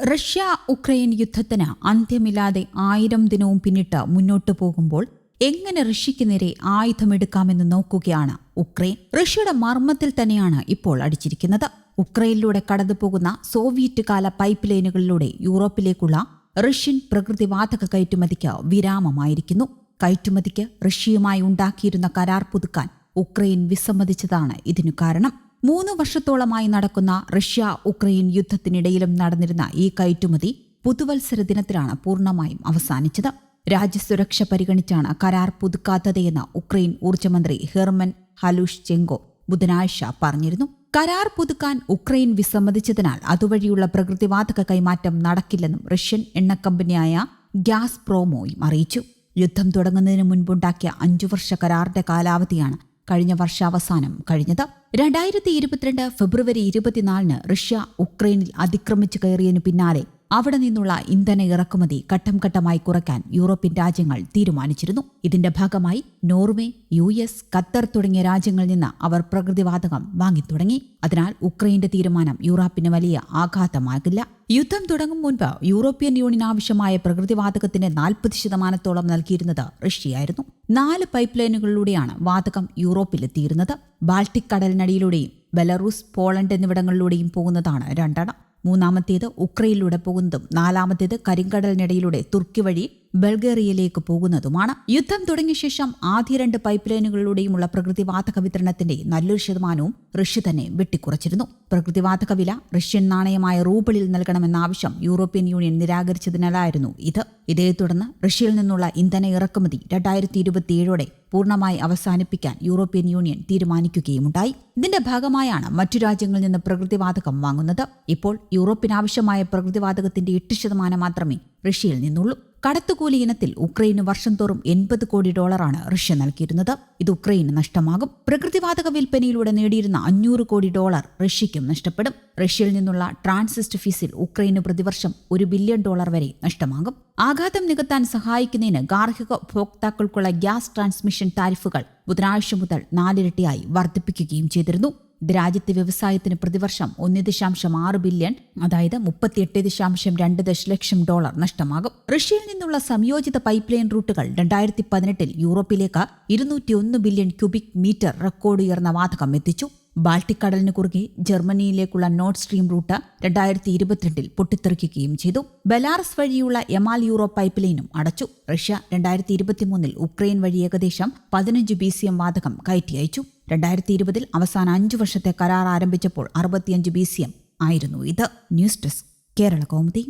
Russia Ukraine യുദ്ധത്തിന് അന്ത്യമില്ലാതെ ആയിരം ദിനവും പിന്നിട്ട് മുന്നോട്ടു പോകുമ്പോൾ എങ്ങനെ റഷ്യയ്ക്ക് നേരെ ആയുധമെടുക്കാമെന്ന് നോക്കുകയാണ് ഉക്രൈൻ. റഷ്യയുടെ മർമ്മത്തിൽ തന്നെയാണ് ഇപ്പോൾ അടിച്ചിരിക്കുന്നത്. ഉക്രൈനിലൂടെ കടന്നുപോകുന്ന സോവിയറ്റ് കാല പൈപ്പ് ലൈനുകളിലൂടെ യൂറോപ്പിലേക്കുള്ള റഷ്യൻ പ്രകൃതിവാതക കയറ്റുമതിക്ക് വിരാമമായിരിക്കുന്നു. കയറ്റുമതിക്ക് റഷ്യയുമായി ഉണ്ടാക്കിയിരുന്ന കരാർ പുതുക്കാൻ ഉക്രൈൻ വിസമ്മതിച്ചതാണ് ഇതിനു കാരണം. മൂന്ന് വർഷത്തോളമായി നടക്കുന്ന റഷ്യ ഉക്രൈൻ യുദ്ധത്തിനിടയിലും നടന്നിരുന്ന ഈ കയറ്റുമതി പുതുവത്സര ദിനത്തിലാണ് പൂർണമായും അവസാനിച്ചത്. രാജ്യസുരക്ഷ പരിഗണിച്ചാണ് കരാർ പുതുക്കാത്തതെന്ന് ഉക്രൈൻ ഊർജമന്ത്രി ഹെർമൻ ഹലൂഷ് ചെങ്കോ ബുധനാഴ്ച പറഞ്ഞിരുന്നു. കരാർ പുതുക്കാൻ ഉക്രൈൻ വിസമ്മതിച്ചതിനാൽ അതുവഴിയുള്ള പ്രകൃതിവാതക കൈമാറ്റം നടക്കില്ലെന്നും റഷ്യൻ എണ്ണക്കമ്പനിയായ ഗ്യാസ് പ്രോമോയും അറിയിച്ചു. യുദ്ധം തുടങ്ങുന്നതിന് മുൻപുണ്ടാക്കിയ അഞ്ചു വർഷ കരാറിന്റെ കാലാവധിയാണ് കഴിഞ്ഞ വർഷാവസാനം കഴിഞ്ഞത്. രണ്ടായിരത്തി ഇരുപത്തിരണ്ട് ഫെബ്രുവരി ഇരുപത്തിനാലിന് റഷ്യ ഉക്രൈനിൽ അതിക്രമിച്ചു കയറിയതിനു പിന്നാലെ അവിടെ നിന്നുള്ള ഇന്ധന ഇറക്കുമതി ഘട്ടം ഘട്ടമായി കുറയ്ക്കാൻ യൂറോപ്യൻ രാജ്യങ്ങൾ തീരുമാനിച്ചിരുന്നു. ഇതിന്റെ ഭാഗമായി നോർവേ യു എസ് ഖത്തർ തുടങ്ങിയ രാജ്യങ്ങളിൽ നിന്ന് അവർ പ്രകൃതിവാതകം വാങ്ങിത്തുടങ്ങി. അതിനാൽ ഉക്രൈന്റെ തീരുമാനം യൂറോപ്പിന് വലിയ ആഘാതമാകില്ല. യുദ്ധം തുടങ്ങും മുൻപ് യൂറോപ്യൻ യൂണിയൻ ആവശ്യമായ പ്രകൃതിവാതകത്തിന്റെ നാൽപ്പത് ശതമാനത്തോളം നൽകിയിരുന്നത് റഷ്യയായിരുന്നു. നാല് പൈപ്പ് ലൈനുകളിലൂടെയാണ് വാതകം യൂറോപ്പിലെത്തിയിരുന്നത്. ബാൾട്ടിക് കടലിനടിയിലൂടെയും ബെലറൂസ് പോളണ്ട് എന്നിവിടങ്ങളിലൂടെയും പോകുന്നതാണ് രണ്ടെണ്ണം. മൂന്നാമത്തേത് ഉക്രൈനിലൂടെ പോകുന്നതും നാലാമത്തേത് കരിങ്കടലിനിടയിലൂടെ തുർക്കി വഴി ബൾഗേറിയയിലേക്ക് പോകുന്നതുമാണ്. യുദ്ധം തുടങ്ങിയ ശേഷം ആദ്യ രണ്ട് പൈപ്പ് ലൈനുകളിലൂടെയുമുള്ള പ്രകൃതിവാതക വിതരണത്തിന്റെ നല്ലൊരു ശതമാനവും റഷ്യ തന്നെ വെട്ടിക്കുറച്ചിരുന്നു. പ്രകൃതിവാതക വില റഷ്യൻ നാണയമായ റൂബിളിൽ നൽകണമെന്ന ആവശ്യം യൂറോപ്യൻ യൂണിയൻ നിരാകരിച്ചതിനാലായിരുന്നു ഇത്. ഇതേ തുടർന്ന് റഷ്യയിൽ നിന്നുള്ള ഇന്ധന ഇറക്കുമതി രണ്ടായിരത്തി ഇരുപത്തിയേഴോടെ പൂർണമായി അവസാനിപ്പിക്കാൻ യൂറോപ്യൻ യൂണിയൻ തീരുമാനിക്കുകയുമുണ്ടായി. ഇതിന്റെ ഭാഗമായാണ് മറ്റു രാജ്യങ്ങളിൽ നിന്ന് പ്രകൃതിവാതകം വാങ്ങുന്നത്. ഇപ്പോൾ യൂറോപ്പിനാവശ്യമായ പ്രകൃതിവാതകത്തിന്റെ എട്ട് ശതമാനം മാത്രമേ റഷ്യയിൽ നിന്നുള്ളൂ കടത്തുകൂലി ഇനത്തിൽ ഉക്രൈന് വർഷം തോറും എൺപത് കോടി ഡോളറാണ് റഷ്യ നൽകിയിരുന്നത്. ഇത് ഉക്രൈന് നഷ്ടമാകും. പ്രകൃതിവാതക വിൽപ്പനയിലൂടെ നേടിയിരുന്ന അഞ്ഞൂറ് കോടി ഡോളർ റഷ്യയ്ക്കും നഷ്ടപ്പെടും. റഷ്യയിൽ നിന്നുള്ള ട്രാൻസിസ്റ്റ് ഫീസിൽ ഉക്രൈന് പ്രതിവർഷം ഒരു ബില്യൺ ഡോളർ വരെ നഷ്ടമാകും. ആഘാതം നികത്താൻ സഹായിക്കുന്നതിന് ഗാർഹിക ഉപഭോക്താക്കൾക്കുള്ള ഗ്യാസ് ട്രാൻസ്മിഷൻ താരിഫുകൾ ബുധനാഴ്ച മുതൽ നാലിരട്ടിയായി വർദ്ധിപ്പിക്കുകയും ചെയ്തിരുന്നു. രാജ്യത്തെ വ്യവസായത്തിന് പ്രതിവർഷം ഒന്ന് ദശാംശം ആറ് ബില്യൺ അതായത് മുപ്പത്തിയെട്ട് ദശാംശം രണ്ട് ദശലക്ഷം ഡോളർ നഷ്ടമാകും. റഷ്യയിൽ നിന്നുള്ള സംയോജിത പൈപ്പ് ലൈൻ റൂട്ടുകൾ രണ്ടായിരത്തി പതിനെട്ടിൽ യൂറോപ്പിലേക്ക് ഇരുന്നൂറ്റിയൊന്ന് ബില്യൺ ക്യൂബിക് മീറ്റർ റെക്കോർഡ് ഉയർന്ന വാതകം എത്തിച്ചു. ബാൾട്ടിക് കടലിന് കുറുകെ ജർമ്മനിയിലേക്കുള്ള നോർഡ് സ്ട്രീം റൂട്ട് രണ്ടായിരത്തി ഇരുപത്തിരണ്ടിൽ പൊട്ടിത്തെറിക്കുകയും ചെയ്തു. ബെലാറസ് വഴിയുള്ള എമാൽ യൂറോപ്പ് പൈപ്പ് ലൈനും അടച്ചു. റഷ്യ രണ്ടായിരത്തി ഇരുപത്തിമൂന്നിൽ ഉക്രൈൻ വഴി ഏകദേശം പതിനഞ്ച് ബി സി എം വാതകം കയറ്റി അയച്ചു. രണ്ടായിരത്തി ഇരുപതിൽ അവസാന അഞ്ചു വർഷത്തെ കരാർ ആരംഭിച്ചപ്പോൾ അറുപത്തിയഞ്ച് ബി സി എം ആയിരുന്നു ഇത്. News desk Kerala Kaumudi.